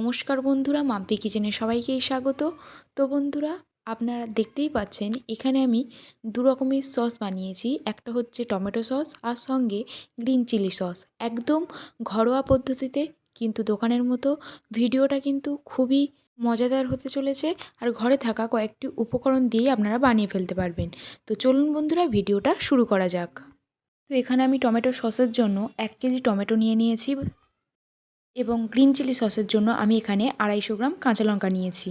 নমস্কার বন্ধুরা, মাম্পি কিচেনে সবাইকেই স্বাগত। তো বন্ধুরা, আপনারা দেখতেই পাচ্ছেন, এখানে আমি দু রকমের সস বানিয়েছি। একটা হচ্ছে টমেটো সস আর সঙ্গে গ্রিন চিলি সস। একদম ঘরোয়া পদ্ধতিতে, কিন্তু দোকানের মতো ভিডিওটা কিন্তু খুবই মজাদার হতে চলেছে আর ঘরে থাকা কয়েকটি উপকরণ দিয়ে আপনারা বানিয়ে ফেলতে পারবেন। তো চলুন বন্ধুরা, ভিডিওটা শুরু করা যাক। তো এখানে আমি টমেটো সসের জন্য এক কেজি টমেটো নিয়ে নিয়েছি। এবং গ্রিন চিলি সসের জন্য আমি এখানে আড়াইশো গ্রাম কাঁচা লঙ্কা নিয়েছি।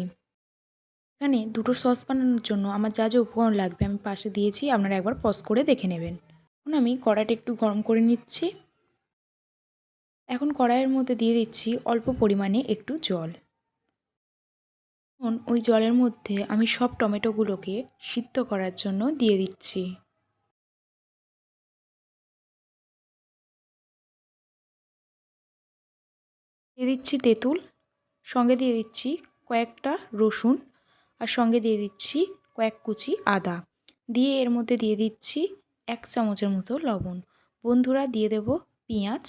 এখানে দুটো সস বানানোর জন্য আমার যা যা উপকরণ লাগবে আমি পাশে দিয়েছি, আপনারা একবার পজ করে দেখে নেবেন। এখন আমি কড়াইটা একটু গরম করে নিচ্ছি। এখন কড়াইয়ের মধ্যে দিয়ে দিচ্ছি অল্প পরিমাণে একটু জল। এখন ওই জলের মধ্যে আমি সব টমেটোগুলোকে সিদ্ধ করার জন্য দিয়ে দিচ্ছি। দিয়ে দিচ্ছি তেঁতুল, সঙ্গে দিয়ে দিচ্ছি কয়েকটা রসুন আর সঙ্গে দিয়ে দিচ্ছি কয়েক কুচি আদা। দিয়ে এর মধ্যে দিয়ে দিচ্ছি এক চামচের মতো লবণ। বন্ধুরা, দিয়ে দেব পেঁয়াজ।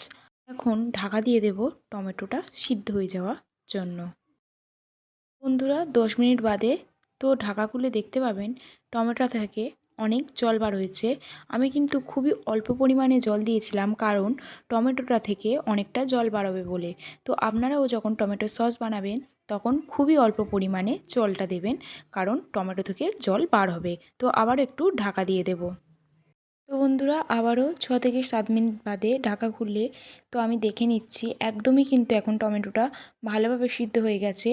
এখন ঢাকা দিয়ে দেব টমেটোটা সিদ্ধ হয়ে যাওয়ার জন্য। বন্ধুরা, দশ মিনিট বাদে তো ঢাকা খুলে দেখতে পাবেন, টমেটো থেকে অনেক জল বার হয়েছে। আমি কিন্তু খুবই অল্প পরিমাণে জল দিয়েছিলাম কারণ টমেটোটা থেকে অনেকটা জল বাড়াবে বলে। তো আপনারাও যখন টমেটো সস বানাবেন, তখন খুবই অল্প পরিমাণে জলটা দেবেন কারণ টমেটো থেকে জল বার হবে। তো আবার একটু ঢাকা দিয়ে দেব। তো বন্ধুরা, আবারও ছ থেকে সাত মিনিট বাদে ঢাকা খুললে তো আমি দেখে নিচ্ছি একদমই কিন্তু এখন টমেটোটা ভালোভাবে সিদ্ধ হয়ে গেছে।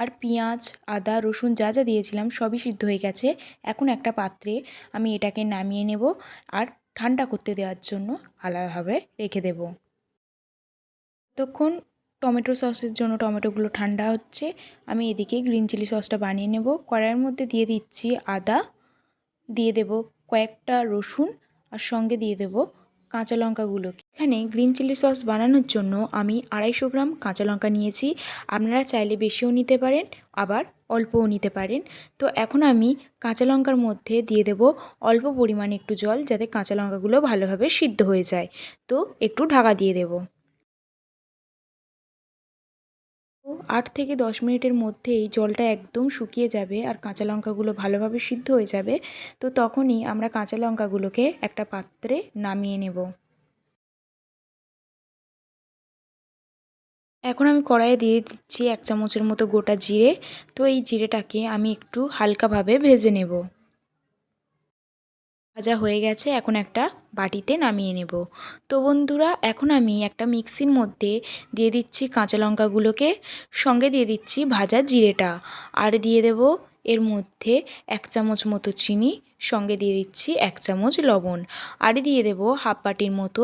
আর পেঁয়াজ, আদা, রসুন যা যা দিয়েছিলাম সবই সিদ্ধ হয়ে গেছে। এখন একটা পাত্রে আমি এটাকে নামিয়ে নেব আর ঠান্ডা করতে দেওয়ার জন্য আলাদাভাবে রেখে দেব। তখন টমেটো সসের জন্য টমেটোগুলো ঠান্ডা হচ্ছে, আমি এদিকে গ্রিন চিলি সসটা বানিয়ে নেব। কড়াইয়ের মধ্যে দিয়ে দিচ্ছি আদা, দিয়ে দেব কয়েকটা রসুন আর সঙ্গে দিয়ে দেব কাঁচা লঙ্কাগুলোকে। এখানে গ্রিন চিলি সস বানানোর জন্য আমি আড়াইশো গ্রাম কাঁচা লঙ্কা নিয়েছি। আপনারা চাইলে বেশিও নিতে পারেন, আবার অল্পও নিতে পারেন। তো এখন আমি কাঁচা লঙ্কার মধ্যে দিয়ে দেব অল্প পরিমাণে একটু জল, যাতে কাঁচা লঙ্কাগুলো ভালোভাবে সিদ্ধ হয়ে যায়। তো একটু ঢাকা দিয়ে দেবো। আট থেকে দশ মিনিটের মধ্যেই জলটা একদম শুকিয়ে যাবে আর কাঁচা লঙ্কাগুলো ভালোভাবে সিদ্ধ হয়ে যাবে, তো তখনই আমরা কাঁচা লঙ্কাগুলোকে একটা পাত্রে নামিয়ে নেব। এখন আমি কড়াইয়ে দিয়ে দিচ্ছি এক চামচের মতো গোটা জিরে, তো এই জিরেটাকে আমি একটু হালকাভাবে ভেজে নেব। ভাজা হয়ে গেছে, এখন একটা বাটিতে নামিয়ে নেব। তো বন্ধুরা, এখন আমি একটা মিক্সির মধ্যে দিয়ে দিচ্ছি কাঁচা লঙ্কাগুলোকে, সঙ্গে দিয়ে দিচ্ছি ভাজা জিরেটা। আর দিয়ে দেব এর মধ্যে এক চামচ মতো চিনি, সঙ্গে দিয়ে দিচ্ছি এক চামচ লবণ। আর দিয়ে দেব হাফ বাটির মতো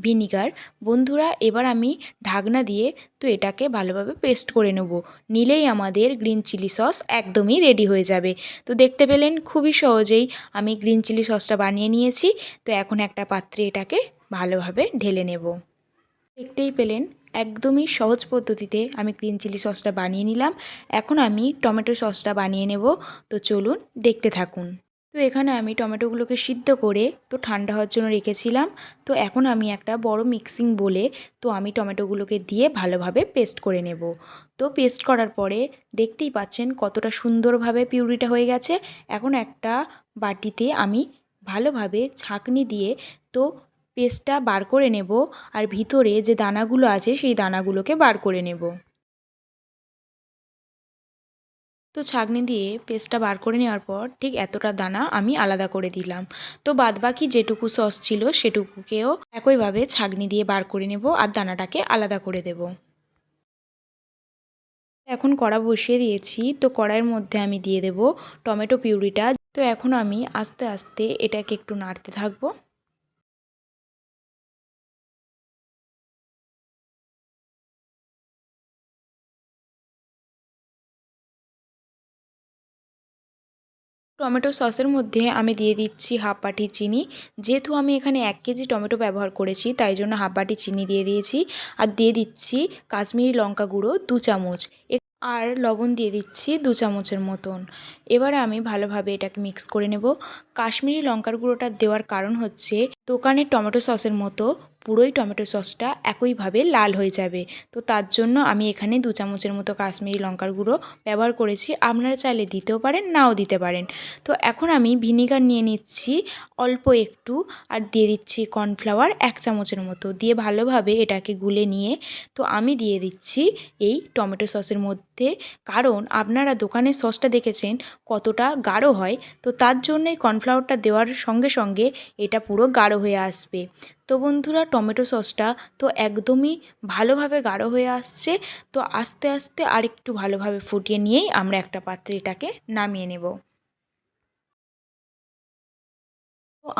ভিনিগার, বন্ধুরা, এবার আমি ঢাকনা দিয়ে তো এটাকে ভালোভাবে পেস্ট করে নেব। নিলেই আমাদের গ্রিন চিলি সস একদমই রেডি হয়ে যাবে। তো দেখতে পেলেন, খুবই সহজেই আমি গ্রিন চিলি সসটা বানিয়ে নিয়েছি। তো এখন একটা পাত্রে এটাকে ভালোভাবে ঢেলে নেব। দেখতেই পেলেন, একদমই সহজ পদ্ধতিতে আমি গ্রিন চিলি সসটা বানিয়ে নিলাম। এখন আমি টমেটো সসটা বানিয়ে নেব। তো চলুন দেখতে থাকুন। তো এখানে আমি টমেটোগুলোকে সিদ্ধ করে তো ঠান্ডা হওয়ার জন্য রেখেছিলাম। তো এখন আমি একটা বড় মিক্সিং বলে তো আমি টমেটোগুলোকে দিয়ে ভালোভাবে পেস্ট করে নেব। তো পেস্ট করার পরে দেখতেই পাচ্ছেন কতটা সুন্দরভাবে পিউরিটা হয়ে গেছে। এখন একটা বাটিতে আমি ভালোভাবে ছাঁকনি দিয়ে তো পেস্টটা বার করে নেব আর ভিতরে যে দানাগুলো আছে সেই দানাগুলোকে বার করে নেব। তো ছাঁকনি দিয়ে পেস্টটা বার করে নেওয়ার পর ঠিক এতটা দানা আমি আলাদা করে দিলাম। তো বাদবাকি যেটুকু সস ছিল সেটুকুকেও একইভাবে ছাঁকনি দিয়ে বার করে নেব আর দানাটাকে আলাদা করে দেব। এখন কড়া বসিয়ে দিয়েছি। তো কড়াইয়ের মধ্যে আমি দিয়ে দেব টমেটো পিউরিটা। তো এখন আমি আস্তে আস্তে এটাকে একটু নাড়তে থাকব। টমেটো সসের মধ্যে আমি দিয়ে দিচ্ছি হাফ বাটি চিনি। যেহেতু আমি এখানে এক কেজি টমেটো ব্যবহার করেছি, তাই জন্য হাফ বাটি চিনি দিয়ে দিয়েছি। আর দিয়ে দিচ্ছি কাশ্মীরি লঙ্কা গুঁড়ো দু চামচ। আর লবণ দিয়ে দিচ্ছি দু চামচের মতন। এবারে আমি ভালোভাবে এটাকে মিক্স করে নেব। কাশ্মীরি লঙ্কার গুঁড়োটা দেওয়ার কারণ হচ্ছে দোকানের টমেটো সসের মতো পুরোই টমেটো সসটা একইভাবে লাল হয়ে যাবে। তো তার জন্য আমি এখানে দু চামচের মতো কাশ্মীরি লঙ্কার গুঁড়ো ব্যবহার করেছি। আপনারা চাইলে দিতেও পারেন, নাও দিতে পারেন। তো এখন আমি ভিনিগার নিয়ে নিচ্ছি অল্প একটু আর দিয়ে দিচ্ছি কর্নফ্লাওয়ার এক চামচের মতো। দিয়ে ভালোভাবে এটাকে গুলে নিয়ে তো আমি দিয়ে দিচ্ছি এই টমেটো সসের মধ্যে। কারণ আপনারা দোকানের সসটা দেখেছেন কতটা গাঢ় হয়। তো তার জন্যই কর্নফ্লাওয়ারটা দেওয়ার সঙ্গে সঙ্গে এটা পুরো গাঢ় হয়ে আসবে। তো বন্ধুরা, টমেটো সসটা তো একদমই ভালোভাবে গাঢ় হয়ে আসছে। তো আস্তে আস্তে আরেকটু ভালোভাবে ফুটিয়ে নিয়েই আমরা একটা পাত্রে এটাকে নামিয়ে নেব।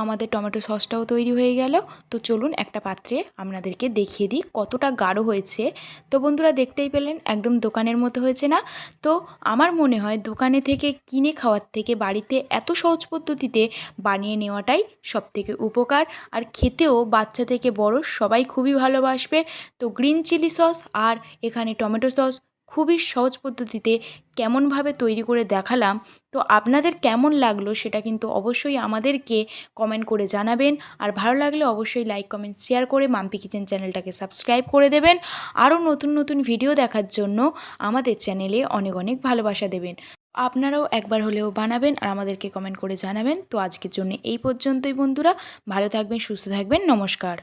আমাদের টমেটো সসটাও তৈরি হয়ে গেল। তো চলুন একটা পাত্রে আপনাদেরকে দেখিয়ে দিই কতটা গাঢ় হয়েছে। তো বন্ধুরা দেখতেই পেলেন, একদম দোকানের মতো হয়েছে না? তো আমার মনে হয় দোকানে থেকে কিনে খাওয়ার থেকে বাড়িতে এত সহজ পদ্ধতিতে বানিয়ে নেওয়াটাই সবথেকে উপকার। আর খেতেও বাচ্চা থেকে বড় সবাই খুবই ভালোবাসবে। তো গ্রিন চিলি সস আর এখানে টমেটো সস খুবই সহজ পদ্ধতিতে কেমনভাবে তৈরি করে দেখালাম। তো আপনাদের কেমন লাগল সেটা কিন্তু অবশ্যই আমাদেরকে কমেন্ট করে জানাবেন। আর ভালো লাগলে অবশ্যই লাইক কমেন্ট শেয়ার করে মাম্পি কিচেন চ্যানেলটাকে সাবস্ক্রাইব করে দেবেন। আরও নতুন নতুন ভিডিও দেখার জন্য আমাদের চ্যানেলে অনেক অনেক ভালোবাসা দেবেন। আপনারাও একবার হলেও বানাবেন আর আমাদেরকে কমেন্ট করে জানাবেন। তো আজকের জন্য এই পর্যন্তই বন্ধুরা। ভালো থাকবেন, সুস্থ থাকবেন। নমস্কার।